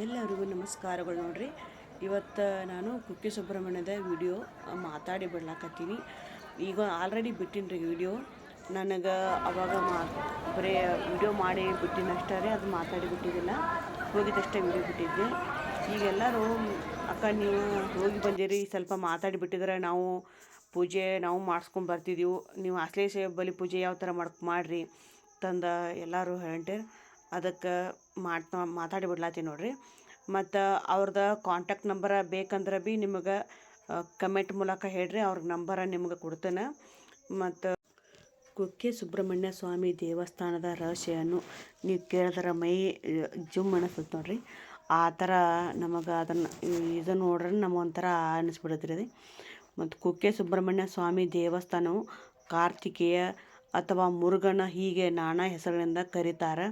ಎಲ್ಲರಿಗೂ ನಮಸ್ಕಾರಗಳು ನೋಡ್ರಿ. ಇವತ್ತು ನಾನು ಕುಕ್ಕೆ ಸುಬ್ರಹ್ಮಣ್ಯದ ವಿಡಿಯೋ ಮಾತಾಡಿ ಬಿಡ್ಲಾಕತ್ತೀನಿ ಈಗ ಆಲ್ರೆಡಿ ಬಿಟ್ಟಿನಿ ರೀ ವಿಡಿಯೋ. ನನಗೆ ಅವಾಗ ಮಾ, ಬರೀ ವಿಡಿಯೋ ಮಾಡಿ ಬಿಟ್ಟಿನಷ್ಟೇ ಅದು ಮಾತಾಡಿ ಬಿಟ್ಟಿದ್ದಿಲ್ಲ. ಹೋಗಿದ್ದಷ್ಟೇ ವಿಡಿಯೋ ಬಿಟ್ಟಿದ್ದೆ. ಈಗೆಲ್ಲರೂ ಅಕ್ಕ ನೀವು ಹೋಗಿ ಬಂದಿರಿ, ಸ್ವಲ್ಪ ಮಾತಾಡಿ ಬಿಟ್ಟಿದ್ರೆ ನಾವು ಪೂಜೆ ನಾವು ಮಾಡಿಸ್ಕೊಂಡು ಬರ್ತಿದ್ದೀವಿ ನೀವು ಅಶ್ಲೇಷ ಬಲಿ ಪೂಜೆ ಯಾವ ಥರ ಮಾಡ್ಕೊ ಮಾಡಿರಿ ತಂದ ಎಲ್ಲರೂ ಹೇಳ್ತಾರೆ ಅದಕ್ಕೆ ಮಾಡ್ತಾ ಮಾತಾಡಿ ಬಿಡ್ಲಾತೀನಿ ನೋಡಿರಿ. ಮತ್ತು ಅವ್ರದ್ದು ಕಾಂಟ್ಯಾಕ್ಟ್ ನಂಬರ ಬೇಕಂದ್ರೆ ಭೀ ನಿಮಗೆ ಕಮೆಂಟ್ ಮೂಲಕ ಹೇಳ್ರಿ ಅವ್ರ ನಂಬರ ನಿಮ್ಗೆ ಕೊಡ್ತೇನೆ. ಮತ್ತು ಕುಕ್ಕೆ ಸುಬ್ರಹ್ಮಣ್ಯ ಸ್ವಾಮಿ ದೇವಸ್ಥಾನದ ರಹಸ್ಯವನ್ನು ನೀವು ಕೇಳಿದ್ರೆ ಮೈ ಜುಮ್ ಅನಿಸ್ತದೆ ನೋಡಿರಿ. ಆ ಥರ ನಮಗೆ ಅದನ್ನು, ಇದು ನೋಡ್ರೆ ನಮಗೊಂಥರ ಒಂಥರ ಅನ್ನಿಸ್ಬಿಡತ್ರಿ ರೀ ಮತ್ತು ಕುಕ್ಕೆ ಸುಬ್ರಹ್ಮಣ್ಯ ಸ್ವಾಮಿ ದೇವಸ್ಥಾನವು ಕಾರ್ತಿಕೇಯ ಅಥವಾ ಮುರುಗನ ಹೀಗೆ ನಾನಾ ಹೆಸರುಗಳಿಂದ ಕರೀತಾರೆ.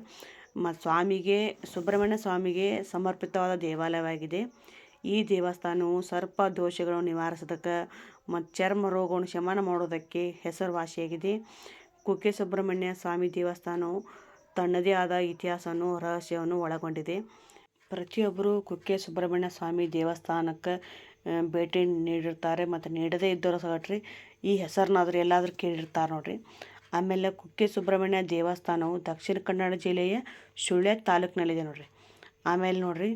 ಮತ್ತು ಸ್ವಾಮಿಗೆ, ಸುಬ್ರಹ್ಮಣ್ಯ ಸ್ವಾಮಿಗೆ ಸಮರ್ಪಿತವಾದ ದೇವಾಲಯವಾಗಿದೆ. ಈ ದೇವಸ್ಥಾನವು ಸರ್ಪ ದೋಷಗಳನ್ನು ನಿವಾರಿಸೋದಕ್ಕೆ ಮತ್ತು ಚರ್ಮ ರೋಗವನ್ನು ಶಮನ ಮಾಡೋದಕ್ಕೆ ಹೆಸರುವಾಸಿಯಾಗಿದೆ. ಕುಕ್ಕೆ ಸುಬ್ರಹ್ಮಣ್ಯ ಸ್ವಾಮಿ ದೇವಸ್ಥಾನವು ತನ್ನದೇ ಆದ ಇತಿಹಾಸವನ್ನು, ರಹಸ್ಯವನ್ನು ಒಳಗೊಂಡಿದೆ. ಪ್ರತಿಯೊಬ್ಬರು ಕುಕ್ಕೆ ಸುಬ್ರಹ್ಮಣ್ಯ ಸ್ವಾಮಿ ದೇವಸ್ಥಾನಕ್ಕೆ ಭೇಟಿ ನೀಡಿರ್ತಾರೆ ಮತ್ತು ನೀಡದೇ ಇದ್ದವರು ಸಗಟ್ರಿ ಈ ಹೆಸರನ್ನಾದರೂ ಎಲ್ಲಾದರೂ ಕೇಳಿರ್ತಾರೆ ನೋಡ್ರಿ. ಆಮೇಲೆ ಕುಕ್ಕೆ ಸುಬ್ರಹ್ಮಣ್ಯ ದೇವಸ್ಥಾನವು ದಕ್ಷಿಣ ಕನ್ನಡ ಜಿಲ್ಲೆಯ ಸುಳ್ಯ ತಾಲೂಕಿನಲ್ಲಿದೆ ನೋಡ್ರಿ. ಆಮೇಲೆ ನೋಡ್ರಿ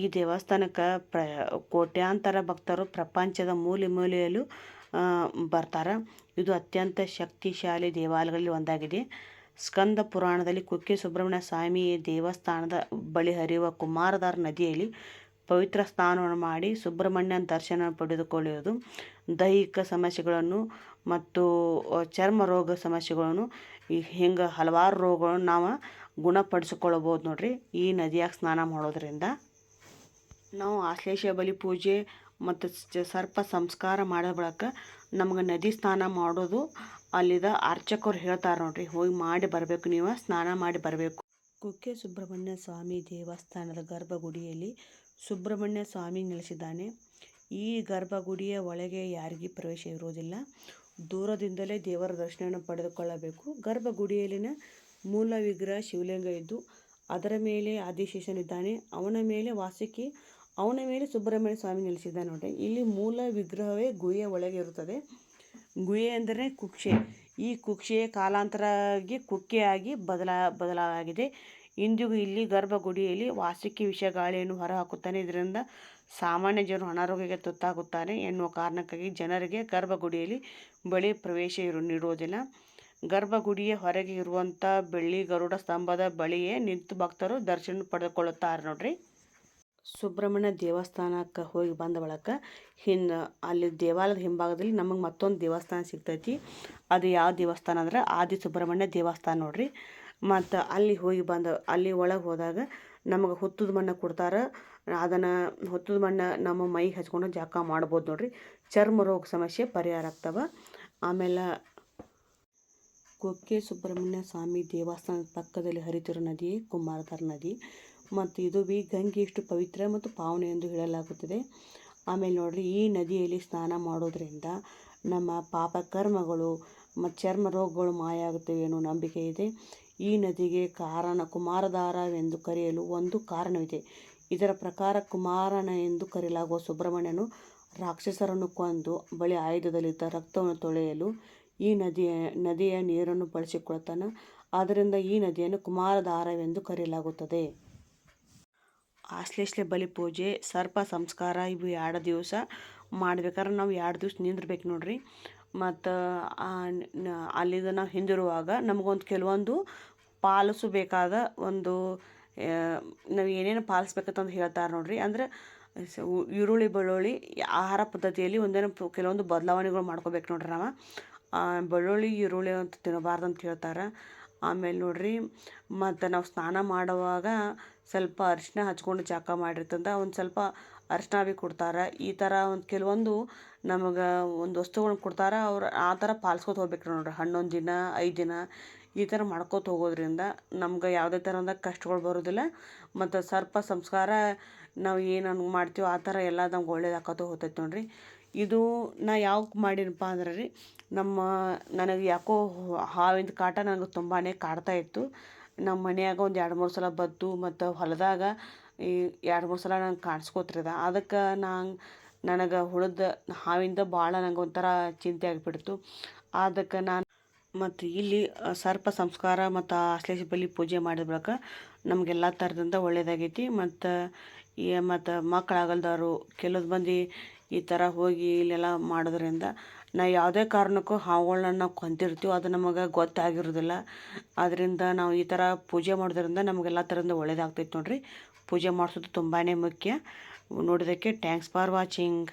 ಈ ದೇವಸ್ಥಾನಕ್ಕೆ ಪ್ರ, ಕೋಟ್ಯಾಂತರ ಭಕ್ತರು ಪ್ರಪಂಚದ ಮೂಲೆ ಮೂಲೆಯಲ್ಲೂ ಬರ್ತಾರೆ. ಇದು ಅತ್ಯಂತ ಶಕ್ತಿಶಾಲಿ ದೇವಾಲಯಗಳಲ್ಲಿ ಒಂದಾಗಿದೆ. ಸ್ಕಂದ ಪುರಾಣದಲ್ಲಿ ಕುಕ್ಕೆ ಸುಬ್ರಹ್ಮಣ್ಯ ಸ್ವಾಮಿ ದೇವಸ್ಥಾನದ ಬಳಿ ಹರಿಯುವ ಕುಮಾರಧಾರ ನದಿಯಲ್ಲಿ ಪವಿತ್ರ ಸ್ನಾನವನ್ನು ಮಾಡಿ ಸುಬ್ರಹ್ಮಣ್ಯನ ದರ್ಶನ ಪಡೆದುಕೊಳ್ಳುವುದು ದೈಹಿಕ ಸಮಸ್ಯೆಗಳನ್ನು ಮತ್ತು ಚರ್ಮ ರೋಗ ಸಮಸ್ಯೆಗಳನ್ನು, ಈ ಹಿಂಗೆ ಹಲವಾರು ರೋಗಗಳನ್ನು ನಾವು ಗುಣಪಡಿಸಿಕೊಳ್ಳಬೋದು ನೋಡ್ರಿ. ಈ ನದಿಯಾಗ ಸ್ನಾನ ಮಾಡೋದ್ರಿಂದ ನಾವು ಆಶ್ಲೇಷ ಬಲಿ ಪೂಜೆ ಮತ್ತು ಸರ್ಪ ಸಂಸ್ಕಾರ ಮಾಡೋ ಬಳಿಕ ನಮ್ಗೆ ನದಿ ಸ್ನಾನ ಮಾಡೋದು ಅಲ್ಲಿದ ಅರ್ಚಕರು ಹೇಳ್ತಾರೆ ನೋಡ್ರಿ, ಹೋಗಿ ಮಾಡಿ ಬರಬೇಕು ನೀವು, ಸ್ನಾನ ಮಾಡಿ ಬರಬೇಕು. ಕುಕ್ಕೆ ಸುಬ್ರಹ್ಮಣ್ಯ ಸ್ವಾಮಿ ದೇವಸ್ಥಾನದ ಗರ್ಭಗುಡಿಯಲ್ಲಿ ಸುಬ್ರಹ್ಮಣ್ಯ ಸ್ವಾಮಿ ನೆಲೆಸಿದ್ದಾನೆ. ಈ ಗರ್ಭಗುಡಿಯ ಒಳಗೆ ಯಾರಿಗೂ ಪ್ರವೇಶ ಇರುವುದಿಲ್ಲ. ದೂರದಿಂದಲೇ ದೇವರ ದರ್ಶನವನ್ನು ಪಡೆದುಕೊಳ್ಳಬೇಕು. ಗರ್ಭಗುಡಿಯಲ್ಲಿನ ಮೂಲ ವಿಗ್ರಹ ಶಿವಲಿಂಗ ಇದ್ದು, ಅದರ ಮೇಲೆ ಆದಿಶೇಷನಿದ್ದಾನೆ. ಅವನ ಮೇಲೆ ವಾಸುಕಿ, ಅವನ ಮೇಲೆ ಸುಬ್ರಹ್ಮಣ್ಯ ಸ್ವಾಮಿ ನೆಲೆಸಿದ್ದಾನೆ. ನೋಡಿ, ಇಲ್ಲಿ ಮೂಲ ವಿಗ್ರಹವೇ ಗುಹೆಯ ಒಳಗೆ ಇರುತ್ತದೆ. ಗುಹೆ ಅಂದರೆ ಕುಕ್ಷೆ. ಈ ಕುಕ್ಷೆ ಕಾಲಾಂತರವಾಗಿ ಕುಕ್ಕೆಯಾಗಿ ಬದಲಾ, ಬದಲಾಗಿದೆ. ಇಂದಿಗೂ ಇಲ್ಲಿ ಗರ್ಭಗುಡಿಯಲ್ಲಿ ವಾಸುಕಿ ವಿಷ ಗಾಳಿಯನ್ನು ಹೊರಹಾಕುತ್ತಾನೆ. ಇದರಿಂದ ಸಾಮಾನ್ಯ ಜನರು ಅನಾರೋಗ್ಯಕ್ಕೆ ತುತ್ತಾಗುತ್ತಾರೆ ಎನ್ನುವ ಕಾರಣಕ್ಕಾಗಿ ಜನರಿಗೆ ಗರ್ಭಗುಡಿಯಲ್ಲಿ ಬಳಿ ಪ್ರವೇಶ ಇರು ನೀಡುವುದಿಲ್ಲ. ಗರ್ಭಗುಡಿಯ ಹೊರಗೆ ಇರುವಂಥ ಬೆಳ್ಳಿ ಗರುಡ ಸ್ತಂಭದ ಬಳಿಯೇ ನಿಂತು ಭಕ್ತರು ದರ್ಶನ ಪಡೆದುಕೊಳ್ಳುತ್ತಾರೆ ನೋಡ್ರಿ. ಸುಬ್ರಹ್ಮಣ್ಯ ದೇವಸ್ಥಾನಕ್ಕೆ ಹೋಗಿ ಬಂದ ಬಳಿಕ ಹಿಂದೆ ಅಲ್ಲಿ ದೇವಾಲಯದ ಹಿಂಭಾಗದಲ್ಲಿ ನಮಗೆ ಮತ್ತೊಂದು ದೇವಸ್ಥಾನ ಸಿಗ್ತೈತಿ. ಅದು ಯಾವ ದೇವಸ್ಥಾನ ಅಂದ್ರೆ ಆದಿ ಸುಬ್ರಹ್ಮಣ್ಯ ದೇವಸ್ಥಾನ ನೋಡ್ರಿ. ಮತ್ತು ಅಲ್ಲಿ ಹೋಗಿ ಬಂದ, ಅಲ್ಲಿ ಒಳಗೆ ಹೋದಾಗ ನಮಗೆ ಹುತ್ತದ ಮಣ್ಣು ಕೊಡ್ತಾರೆ. ಅದನ್ನು ಹುತ್ತದ ಮಣ್ಣು ನಮ್ಮ ಮೈಗೆ ಹಚ್ಕೊಂಡು ಜಳಕ ಮಾಡ್ಬೋದು ನೋಡಿರಿ. ಚರ್ಮ ರೋಗ ಸಮಸ್ಯೆ ಪರಿಹಾರ ಆಗ್ತವೆ. ಆಮೇಲೆ ಕುಕ್ಕೆ ಸುಬ್ರಹ್ಮಣ್ಯ ಸ್ವಾಮಿ ದೇವಸ್ಥಾನದ ಪಕ್ಕದಲ್ಲಿ ಹರಿತಿರೋ ನದಿ ಕುಮಾರಧಾರ ನದಿ. ಮತ್ತು ಇದು ಬಿ ಗಂಗೆ ಎಷ್ಟು ಪವಿತ್ರ ಮತ್ತು ಪಾವನೆ ಎಂದು ಹೇಳಲಾಗುತ್ತದೆ. ಆಮೇಲೆ ನೋಡ್ರಿ, ಈ ನದಿಯಲ್ಲಿ ಸ್ನಾನ ಮಾಡೋದ್ರಿಂದ ನಮ್ಮ ಪಾಪ ಕರ್ಮಗಳು ಮತ್ತು ಚರ್ಮ ರೋಗಗಳು ಮಾಯ ಆಗುತ್ತವೆ ಅನ್ನೋ ನಂಬಿಕೆ ಇದೆ. ಈ ನದಿಗೆ ಕಾರಣ ಕುಮಾರಧಾರವೆಂದು ಕರೆಯಲು ಒಂದು ಕಾರಣವಿದೆ. ಇದರ ಪ್ರಕಾರ ಕುಮಾರನ ಎಂದು ಕರೆಯಲಾಗುವ ಸುಬ್ರಹ್ಮಣ್ಯನು ರಾಕ್ಷಸರನ್ನು ಕೊಂದು ಬಳಿ ಆಯುಧದಲ್ಲಿದ್ದ ರಕ್ತವನ್ನು ತೊಳೆಯಲು ಈ ನದಿಯ ನದಿಯ ನೀರನ್ನು ಬಳಸಿಕೊಳ್ಳುತ್ತಾನೆ. ಆದ್ದರಿಂದ ಈ ನದಿಯನ್ನು ಕುಮಾರಧಾರವೆಂದು ಕರೆಯಲಾಗುತ್ತದೆ. ಆಶ್ಲೇಷ್ಲೆ ಬಲಿ ಪೂಜೆ, ಸರ್ಪ ಸಂಸ್ಕಾರ ಇವು ಎರಡು ದಿವಸ ಮಾಡ್ಬೇಕಾದ್ರೆ ನಾವು ಎರಡು ದಿವ್ಸ ನಿಂದ್ರಬೇಕು ನೋಡ್ರಿ. ಮತ್ತು ಅಲ್ಲಿಂದ ನಾವು ಹಿಂದಿರುವಾಗ ನಮಗೊಂದು ಕೆಲವೊಂದು ಪಾಲಿಸಬೇಕಾದ ಒಂದು ನಾವು ಏನೇನು ಪಾಲಿಸ್ಬೇಕಂತಂದು ಹೇಳ್ತಾರೆ ನೋಡಿರಿ. ಅಂದ್ರೆ ಈರುಳ್ಳಿ, ಬೆಳ್ಳುಳ್ಳಿ ಆಹಾರ ಪದ್ಧತಿಯಲ್ಲಿ ಒಂದೇನು ಕೆಲವೊಂದು ಬದಲಾವಣೆಗಳು ಮಾಡ್ಕೋಬೇಕು ನೋಡ್ರಿ ನಾವು. ಬೆಳ್ಳುಳ್ಳಿ, ಈರುಳ್ಳಿ ಅಂತ ತಿನ್ನಬಾರ್ದು ಅಂತ ಹೇಳ್ತಾರೆ. ಆಮೇಲೆ ನೋಡ್ರಿ, ಮತ್ತು ನಾವು ಸ್ನಾನ ಮಾಡುವಾಗ ಸ್ವಲ್ಪ ಅರಿಶಿನ ಹಚ್ಕೊಂಡು ಜಳಕ ಮಾಡಿರ್ತಂದ್ರೆ ಒಂದು ಸ್ವಲ್ಪ ಅರಿಶಿನ ಭೀ ಕೊಡ್ತಾರೆ. ಈ ಥರ ಒಂದು ಕೆಲವೊಂದು ನಮಗೆ ಒಂದು ವಸ್ತುಗಳನ್ನ ಕೊಡ್ತಾರೆ, ಅವ್ರು ಆ ಥರ ಪಾಲ್ಸ್ಕೊತ ಹೋಗ್ಬೇಕು ನೋಡ್ರಿ. ಹನ್ನೊಂದು ದಿನ, ಐದು ದಿನ ಈ ಥರ ಮಾಡ್ಕೊತ ಹೋಗೋದ್ರಿಂದ ನಮ್ಗೆ ಯಾವುದೇ ಥರದ ಕಷ್ಟಗಳು ಬರೋದಿಲ್ಲ. ಮತ್ತು ಸರ್ಪ ಸಂಸ್ಕಾರ ನಾವು ಏನು ಮಾಡ್ತೀವೋ ಆ ಥರ ಎಲ್ಲ ನಮ್ಗೆ ಒಳ್ಳೇದಾಕತ್ತ ಹೋಗ್ತೈತೆ ನೋಡ್ರಿ. ಇದು ನಾ ಯಾವಾಗ ಮಾಡಿನಪ್ಪ ಅಂದ್ರೆ ರೀ, ನಮ್ಮ ನನಗೆ ಯಾಕೋ ಹಾವಿಂದ ಕಾಟ ನನಗೆ ತುಂಬಾ ಕಾಡ್ತಾ ಇತ್ತು. ನಮ್ಮ ಮನೆಯಾಗ ಒಂದು ಎರಡು ಮೂರು ಸಲ ಬದ್ದು ಮತ್ತು ಹೊಲದಾಗ ಈ ಎರಡು ಮೂರು ಸಲ ನಂಗೆ ಕಾಣಿಸ್ಕೋತಿರದ ಅದಕ್ಕೆ ನಾನು ನನಗೆ ಹುಳದ ಹಾವಿಂದ ಭಾಳ ನಂಗೆ ಒಂಥರ ಚಿಂತೆ ಆಗಿಬಿಡ್ತು. ಅದಕ್ಕೆ ನಾನು ಮತ್ತು ಇಲ್ಲಿ ಸರ್ಪ ಸಂಸ್ಕಾರ ಮತ್ತು ಆಶ್ಲೇಷ ಬಲಿ ಪೂಜೆ ಮಾಡಿದ ಬಳಿಕ ನಮಗೆಲ್ಲ ಥರದಿಂದ ಒಳ್ಳೆಯದಾಗೈತಿ ಮತ್ತು ಮತ್ತು ಮಕ್ಕಳಾಗಲ್ದವರು ಕೆಲವು ಮಂದಿ ಈ ಥರ ಹೋಗಿ ಇಲ್ಲೆಲ್ಲ ಮಾಡೋದ್ರಿಂದ ನಾ ಯಾವುದೇ ಕಾರಣಕ್ಕೂ ಹಾವುಗಳನ್ನ ನಾವು ಕೊಂತಿರ್ತೀವಿ, ಅದು ನಮಗೆ ಗೊತ್ತಾಗಿರೋದಿಲ್ಲ. ಆದ್ದರಿಂದ ನಾವು ಈ ಥರ ಪೂಜೆ ಮಾಡೋದ್ರಿಂದ ನಮಗೆಲ್ಲ ಥರದಿಂದ ಒಳ್ಳೇದಾಗ್ತೈತೆ ನೋಡಿರಿ. ಪೂಜೆ ಮಾಡಿಸೋದು ತುಂಬಾ ಮುಖ್ಯ. ನೋಡಿದ್ದಕ್ಕೆ ಟ್ಯಾಂಕ್ಸ್ ಫಾರ್ ವಾಚಿಂಗ್